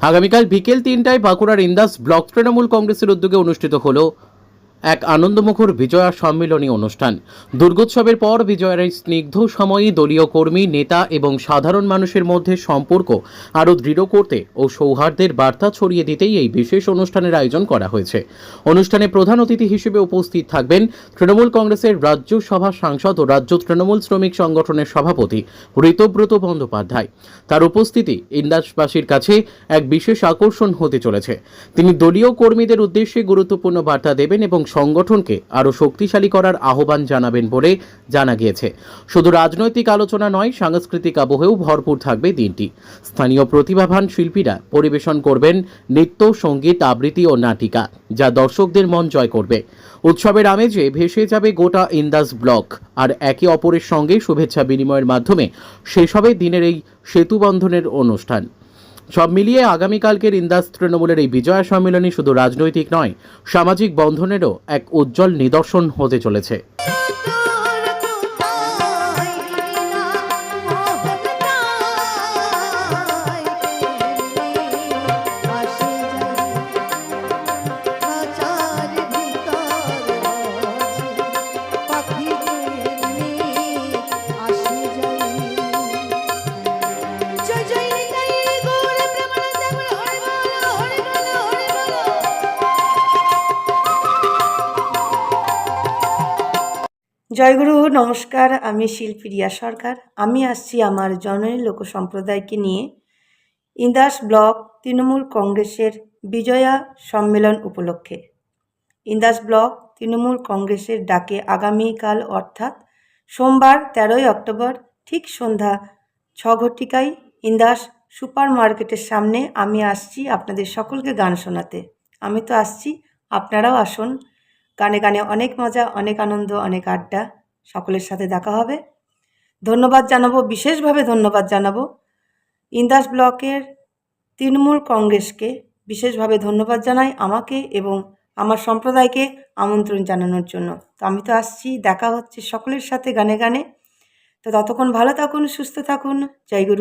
আগামীকাল বিকেল তিনটায় বাঁকুড়ার ইন্দাস ব্লক তৃণমূল কংগ্রেসের উদ্যোগে অনুষ্ঠিত হলো এক আনন্দমুখর বিজয়া সম্মিলনী অনুষ্ঠান। দুর্গোৎসবের পর বিজয়ের এই স্নিগ্ধ সময়ে দলীয় কর্মী, নেতা এবং সাধারণ মানুষের মধ্যে সম্পর্ক আরও দৃঢ় করতে ও সৌহার্দ্যের বার্তা ছড়িয়ে দিতেই এই বিশেষ অনুষ্ঠানের আয়োজন করা হয়েছে। অনুষ্ঠানে প্রধান অতিথি হিসেবে উপস্থিত থাকবেন তৃণমূল কংগ্রেসের রাজ্য সভা সাংসদ ও রাজ্য তৃণমূল শ্রমিক সংগঠনের সভাপতি ঋতব্রত বন্দ্যোপাধ্যায়। তার উপস্থিতি ইন্দাসবাসীর কাছে এক বিশেষ আকর্ষণ হতে চলেছে। তিনি দলীয় কর্মীদের উদ্দেশ্যে গুরুত্বপূর্ণ বার্তা দেবেন এবং সংগঠনকে আরও শক্তিশালী করার আহ্বান জানাবেন বলে জানা গিয়েছে। শুধু রাজনৈতিক আলোচনা নয়, সাংস্কৃতিক আবহেও ভরপুর থাকবে দিনটি। স্থানীয় প্রতিভাবান শিল্পীরা পরিবেশন করবেন নৃত্য, সংগীত, আবৃত্তি ও নাটিকা, যা দর্শকদের মন জয় করবে। উৎসবের আমেজে ভেসে যাবে গোটা ইন্দাস ব্লক, আর একে অপরের সঙ্গে শুভেচ্ছা বিনিময়ের মাধ্যমে শেষ হবে দিনের এই সেতুবন্ধনের অনুষ্ঠান। সব মিলিয়ে আগামীকালকের ইন্দাস তৃণমূলের এই বিজয়া সম্মেলনী শুধু রাজনৈতিক নয়, সামাজিক বন্ধনেরও এক উজ্জ্বল নিদর্শন হতে চলেছে। জয়গুরু, নমস্কার। আমি শিল্পী রিয়া সরকার। আমি আসছি আমার জননী লোক সম্প্রদায়কে নিয়ে ইন্দাস ব্লক তৃণমূল কংগ্রেসের বিজয়া সম্মেলন উপলক্ষে। ইন্দাস ব্লক তৃণমূল কংগ্রেসের ডাকে আগামীকাল, অর্থাৎ সোমবার, তেরোই অক্টোবর, ঠিক সন্ধ্যা ছ ঘটিকায় ইন্দাস সুপার মার্কেটের সামনে আমি আসছি আপনাদের সকলকে গান শোনাতে। আমি তো আসছি, আপনারাও আসুন। গানে গানে অনেক মজা, অনেক আনন্দ, অনেক আড্ডা। সকলের সাথে দেখা হবে। ধন্যবাদ জানাব, বিশেষভাবে ধন্যবাদ জানাব ইন্দাস ব্লকের তৃণমূল কংগ্রেসকে। বিশেষভাবে ধন্যবাদ জানাই আমাকে এবং আমার সম্প্রদায়কে আমন্ত্রণ জানানোর জন্য। তো আমি তো আসছি, দেখা হচ্ছে সকলের সাথে গানে গানে। তো ততক্ষণ ভালো থাকুন, সুস্থ থাকুন। জয় গুরু।